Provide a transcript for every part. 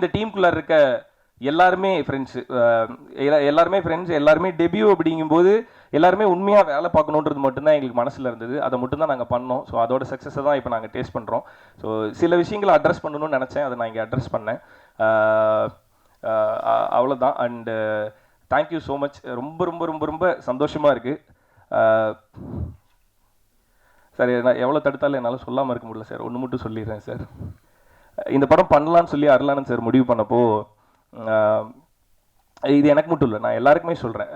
இந்த டீமுக்குள்ளே இருக்க எல்லாருமே ஃப்ரெண்ட்ஸு எல்லாருமே ஃப்ரெண்ட்ஸ் எல்லாருமே டெபியூ அப்படிங்கும்போது எல்லாருமே உண்மையாக வேலை பார்க்கணுன்றது மட்டும்தான் எங்களுக்கு மனசில் இருந்தது. அதை மட்டும்தான் நாங்கள் பண்ணோம். ஸோ அதோட சக்ஸஸை தான் இப்போ நாங்கள் டேஸ்ட் பண்ணுறோம் ஸோ சில விஷயங்களை அட்ரஸ் பண்ணணும்னு நினச்சேன். அதை நான் இங்கே அட்ரஸ் பண்ணேன். அவ்வளோதான் அண்டு தேங்க்யூ ஸோ மச் ரொம்ப ரொம்ப ரொம்ப ரொம்ப சந்தோஷமாக இருக்குது சார் நான் எவ்வளோ தடுத்தாலும் என்னால் சொல்லாமல் இருக்க முடியல சார். ஒன்று மட்டும் சொல்லிடுறேன் சார். இந்த படம் பண்ணலான்னு சொல்லி அருளானந்த் சார் முடிவு பண்ணப்போ இது எனக்கு மட்டும் இல்லை நான் எல்லாருக்குமே சொல்கிறேன்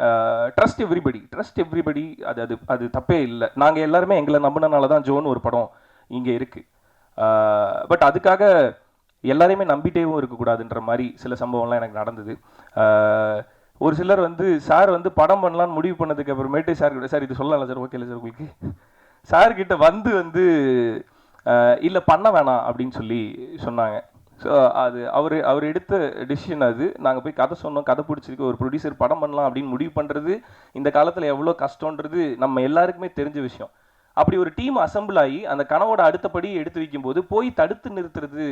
ட்ரஸ்ட் எவ்ரிபடி ட்ரஸ்ட் எவ்ரிபடி அது அது அது தப்பே இல்லை. நாங்கள் எல்லாருமே எங்களை நம்பினனால தான் ஜோன் ஒரு படம் இங்கே இருக்குது பட் அதுக்காக எல்லாரையுமே நம்பிட்டேவும் இருக்கக்கூடாதுன்ற மாதிரி சில சம்பவம்லாம் எனக்கு நடந்தது. ஒரு சிலர் வந்து சார் வந்து படம் பண்ணலான்னு முடிவு பண்ணதுக்கு அப்புறமேட்டு சார் கிட்ட சார் இது சொல்லலாம் சார் ஓகே இல்லை சார் உங்களுக்கு? சார்கிட்ட வந்து வந்து இல்லை பண்ண வேணாம் அப்படின்னு சொல்லி சொன்னாங்க. ஸோ அது அவர் அவர் எடுத்த டிசிஷன் அது. நாங்கள் போய் கதை சொன்னோம் கதை பிடிச்சிருக்கு ஒரு ப்ரொடியூசர் படம் பண்ணலாம் அப்படின்னு முடிவு பண்ணுறது இந்த காலத்தில் எவ்வளோ கஷ்டன்றது நம்ம எல்லாருக்குமே தெரிஞ்ச விஷயம். அப்படி ஒரு டீம் அசம்பிள் ஆகி அந்த கனவோட அடுத்தபடி எடுத்து வைக்கும்போது போய் தடுத்து நிறுத்துறது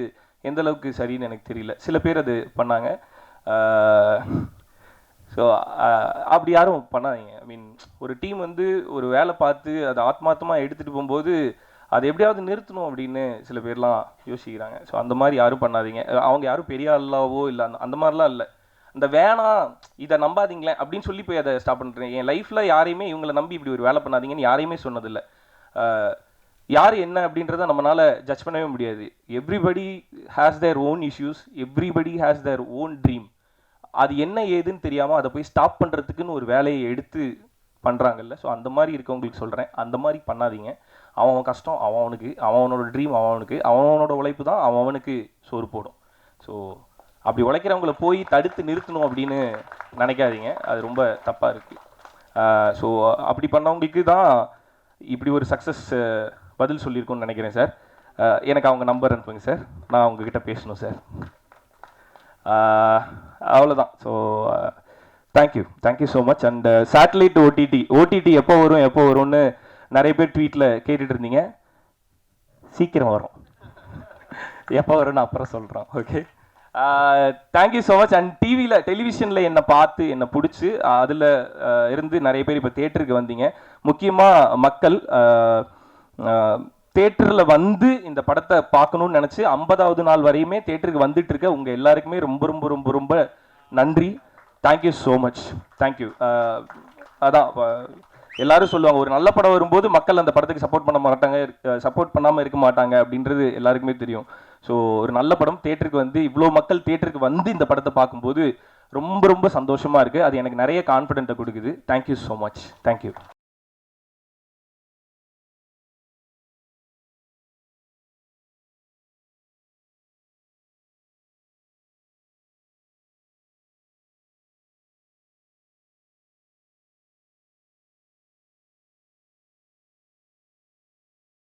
எந்த அளவுக்கு சரின்னு எனக்கு தெரியல. சில பேர் அது பண்ணாங்க. ஸோ அப்படி யாரும் பண்ணாதீங்க. ஐ மீன் ஒரு டீம் வந்து ஒரு வேலை பார்த்து அதை ஆத்மார்த்தமாக எடுத்துகிட்டு போகும்போது அதை எப்படியாவது நிறுத்தணும் அப்படின்னு சில பேர்லாம் யோசிக்கிறாங்க. ஸோ அந்த மாதிரி யாரும் பண்ணாதீங்க. அவங்க யாரும் பெரிய ஆளாவோ இல்லை அந்த அந்த மாதிரிலாம் இல்லை. இந்த வேணாம் இதை நம்பாதீங்களேன் அப்படின்னு சொல்லி போய் அதை ஸ்டாப் பண்ணுறேன் என் லைஃப்பில் யாரையுமே இவங்களை நம்பி இப்படி ஒரு வேலை பண்ணாதீங்கன்னு யாரையுமே சொன்னதில்லை. யார் என்ன அப்படின்றத நம்மளால் ஜட்ஜ் பண்ணவே முடியாது. Everybody has their own issues everybody has their own dream அது என்ன ஏதுன்னு தெரியாமல் அதை போய் ஸ்டாப் பண்ணுறதுக்குன்னு ஒரு வேலையை எடுத்து பண்ணுறாங்கல்ல ஸோ அந்த மாதிரி இருக்கவங்களுக்கு சொல்கிறேன் அந்த மாதிரி பண்ணாதீங்க. அவன் அவன் கஷ்டம் அவன் அவனுக்கு அவனோட ட்ரீம் அவன் அவனுக்கு அவனோட உழைப்பு தான் அவன் அவனுக்கு சோறு போடும். ஸோ அப்படி உழைக்கிறவங்கள போய் தடுத்து நிறுத்தணும் அப்படின்னு நினைக்காதீங்க. அது ரொம்ப தப்பாக இருக்குது ஸோ அப்படி பண்ணவங்களுக்கு தான் இப்படி ஒரு சக்ஸஸ் பதில் சொல்லியிருக்கோன்னு நினைக்கிறேன் சார் எனக்கு அவங்க நம்பர் அனுப்புங்க சார் நான் அவங்கக்கிட்ட பேசணும் சார் அவ்வளோதான் so thank you thank you so much and satellite OTT OTT எப்போ வரும் எப்போ வரும்னு நிறைய பேர் ட்வீட்டில் கேட்டுட்டு இருந்தீங்க. சீக்கிரம் வரும். எப்போ வரும்னு அப்புறம் சொல்கிறோம் okay thank you so much and டிவியில் டெலிவிஷனில் என்னை பார்த்து என்னை பிடிச்சி அதில் uh, இருந்து நிறைய பேர் இப்போ தேட்டருக்கு வந்தீங்க. முக்கியமாக மக்கள் uh, uh, தேட்டரில் வந்து இந்த படத்தை பார்க்கணும்னு நினச்சி ஐம்பதாவது நாள் வரையுமே தேட்டருக்கு வந்துட்டு இருக்க உங்கள் எல்லாருக்குமே ரொம்ப ரொம்ப ரொம்ப ரொம்ப நன்றி. தேங்க்யூ ஸோ மச் தேங்க்யூ அதான் எல்லாரும் சொல்லுவாங்க ஒரு நல்ல படம் வரும்போது மக்கள் அந்த படத்துக்கு சப்போர்ட் பண்ண மாட்டாங்க சப்போர்ட் பண்ணாமல் இருக்க மாட்டாங்க அப்படின்றது எல்லாருக்குமே தெரியும். ஸோ ஒரு நல்ல படம் தேட்டருக்கு வந்து இவ்வளோ மக்கள் தேட்டருக்கு வந்து இந்த படத்தை பார்க்கும்போது ரொம்ப ரொம்ப சந்தோஷமாக இருக்குது அது எனக்கு நிறைய கான்ஃபிடென்ட்டை கொடுக்குது. Thank you so much thank you